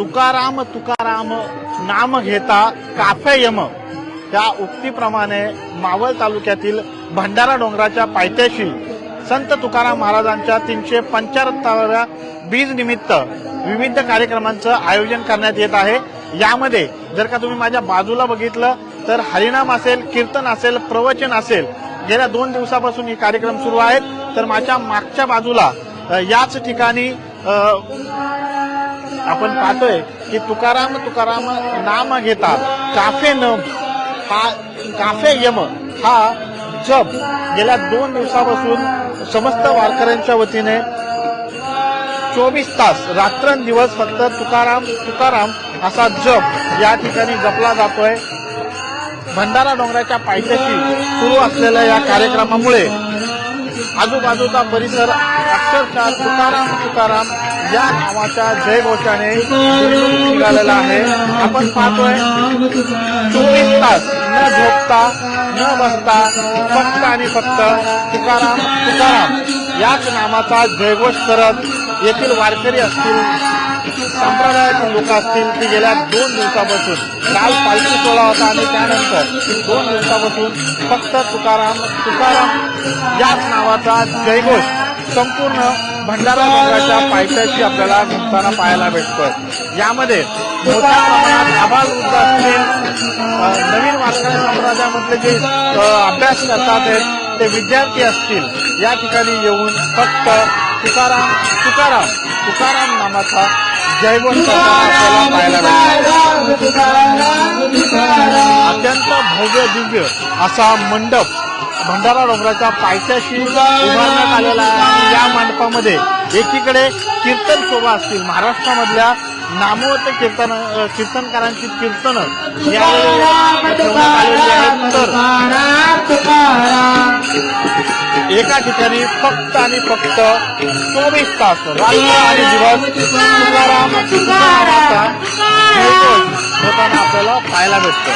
तुकाराम तुकाराम नाम घेता cafe M त्या उक्तीप्रमाणे मावळ तालुक्यातील भंडारा डोंगराच्या पायथ्याशी संत तुकाराम महाराजांच्या तीनशे पंच्याहत्तराव्या बीज निमित्त विविध कार्यक्रमांचं आयोजन करण्यात येत आहे. यामध्ये जर का तुम्ही माझ्या बाजूला बघितलं तर हरिनाम असेल कीर्तन असेल प्रवचन असेल गेल्या दोन दिवसापासून हे कार्यक्रम सुरू आहेत. तर माझ्या मागच्या बाजूला याच ठिकाणी आपण पाहतोय की तुकाराम तुकाराम नाम घेता काफे नम हा काफे यम हा जप. गेल्या दोन दिवसापासून समस्त वारकऱ्यांच्या वतीने चोवीस तास रात्रंदिवस फक्त तुकाराम तुकाराम असा जप या ठिकाणी जपला जातोय. भंडारा डोंगराच्या पायथ्याशी सुरू असलेल्या या कार्यक्रमामुळे आजूबाजूचा परिसर अक्षरशः तुकाराम तुकाराम या नावाच्या जयघोषाने निघालेला आहे. आपण पाहतोय चोवीस तास न झोपता न बसता फक्त आणि फक्त तुकाराम तुकाराम याच नामाचा जयघोष करत येथील वारकरी असतील संप्रदायातील लोक असतील ती गेल्या दोन दिवसापासून काल पालखी सोहळा होता आणि त्यानंतर दोन दिवसापासून फक्त तुकाराम तुकाराम याच नावाचा जयघोष संपूर्ण भंडारा डोंगराच्या पायथ्याशी आपल्याला घुमताना पाहायला भेटतोय. यामध्ये मोठ्या प्रमाणात आभार वृद्ध असतील नवीन वारकरी संप्रदायामधले जे अभ्यास करतात ते विद्यार्थी असतील या ठिकाणी येऊन फक्त तुकाराम तुकाराम तुकाराम नामाचा जयवंत आपल्याला पाहायला भेटतो अत्यंत भव्य दिव्य असा मंडप भंडारा डोंगराच्या पायथ्याशी उभारण्यात आलेला आहे. आणि या मंडपामध्ये एकीकडे कीर्तन शोभा असतील. महाराष्ट्रामधल्या नामवत कीर्तन कीर्तनकारांची कीर्तनं यावेळी ठेवण्यात आलेली आहेत. तर एका ठिकाणी फक्त आणि फक्त चोवीस तास रात्र आणि दिवस तुकाराम होताना आपल्याला पाहायला भेटतो.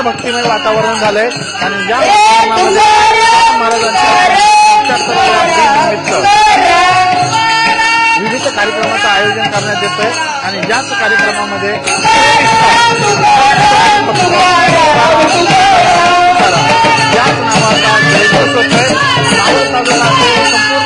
अत्यंत भक्तिमय वातावरण झालंय. आणि या महाराजांच्या विविध कार्यक्रमाचं आयोजन करण्यात येतंय. आणि याच कार्यक्रमामध्ये याच नावाचा जयघोष असेल, संपूर्ण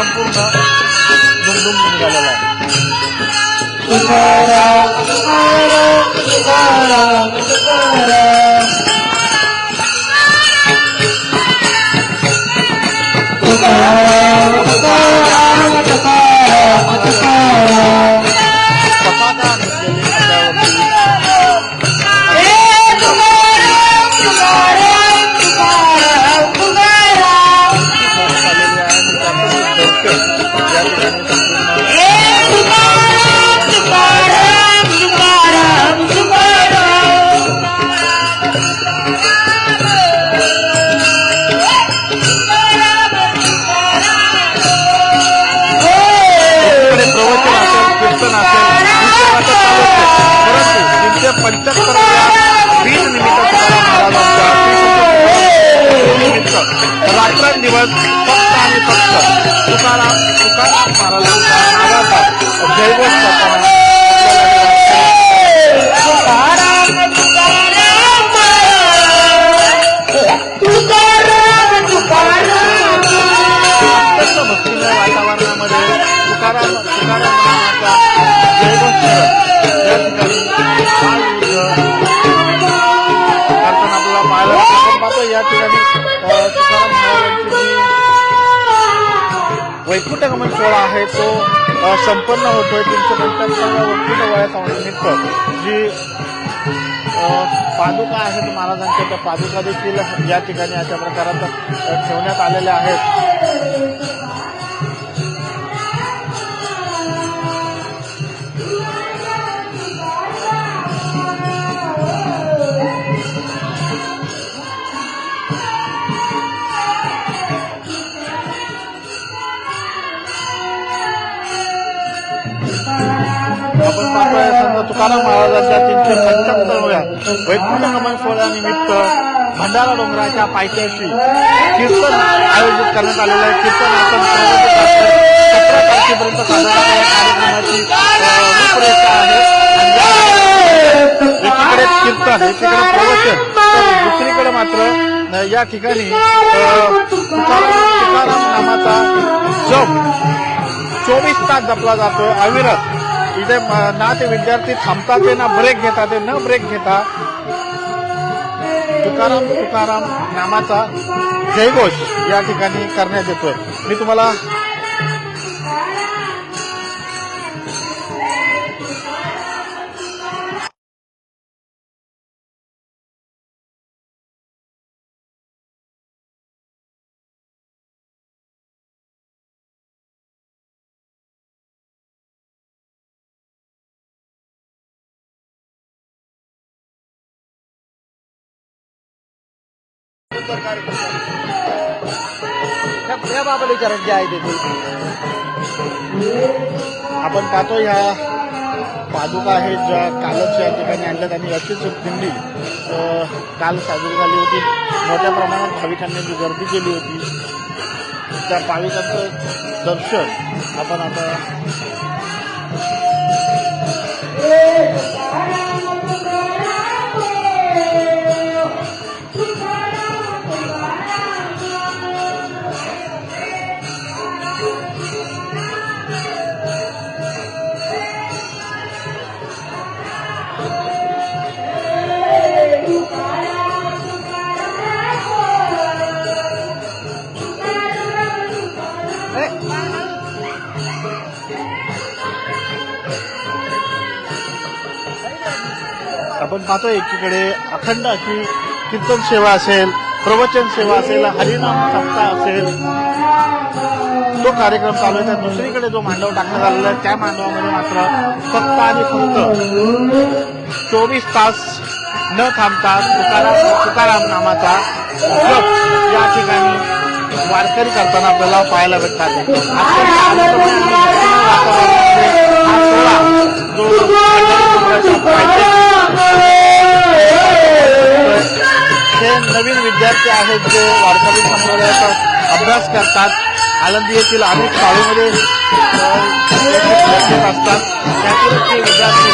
संपूर्ण दुमदुम निघालेला आहे. तुकाराम तुकाराम तुकाराम. वैकुंठ गमन सोहळा आहे तो संपन्न होतोय. तीनशे पंच्याहत्तरव्या वैकुंठ वयाच्या निमित्त जी पादुका आहेत महाराजांच्या त्या पादुका देखील या ठिकाणी अशा प्रकारात ठेवण्यात आलेल्या आहेत. तुकाराम महाराजांच्या तीनशे पंच्याहत्तरव्या वैकुंठ गमन सोहळ्यानिमित्त भंडारा डोंगराच्या पायथ्याशी कीर्तन आयोजित करण्यात आलेलं आहे. कीर्तन आपण सतरा तारखेपर्यंत साधारण या कार्यक्रमाची रूपरेषा आहे. एकीकडे कीर्तन एकीकडे प्रवचन. दुसरीकडे मात्र या ठिकाणी अ, तुकाराम नामाचा जप. चोवीस तास जपला जातो. अविरत. इथे ना ते विद्यार्थी थांबतात ते ना ब्रेक घेतात ते न ब्रेक घेता. तुकाराम तुकाराम नामाचा जयघोष या ठिकाणी करण्यात येतोय. मी तुम्हाला या बाबाला विचारत जे आहे ते आपण पाहतो ह्या पादुका आहेत ज्या कालच या ठिकाणी आणल्यात आणि याचीच दिंडी काल साजरी झाली होती. मोठ्या प्रमाणात भाविकांनी जी गर्दी केली होती त्या भाविकांचं दर्शन आपण आता आपण पाहतो एकीकडे अखंड अशी कीर्तन सेवा असेल प्रवचन सेवा असेल हरिनाम सप्ताह असेल. तो कार्यक्रम चालू आहे तर दुसरीकडे जो मांडव टाकण्यात आलेला आहे त्या मांडवामध्ये मात्र फक्त आणि फक्त चोवीस तास न थांबता तुकाराम तुकाराम नामाचा या ठिकाणी वारकरी करताना आपल्याला पाहायला भेटतात. हा नवीन विद्यार्थी आहेत जे वारकरी संप्रदायाचा अभ्यास करतात आळंदी येथील अनेक शाळेमध्ये असतात. त्यातील ते विद्यार्थी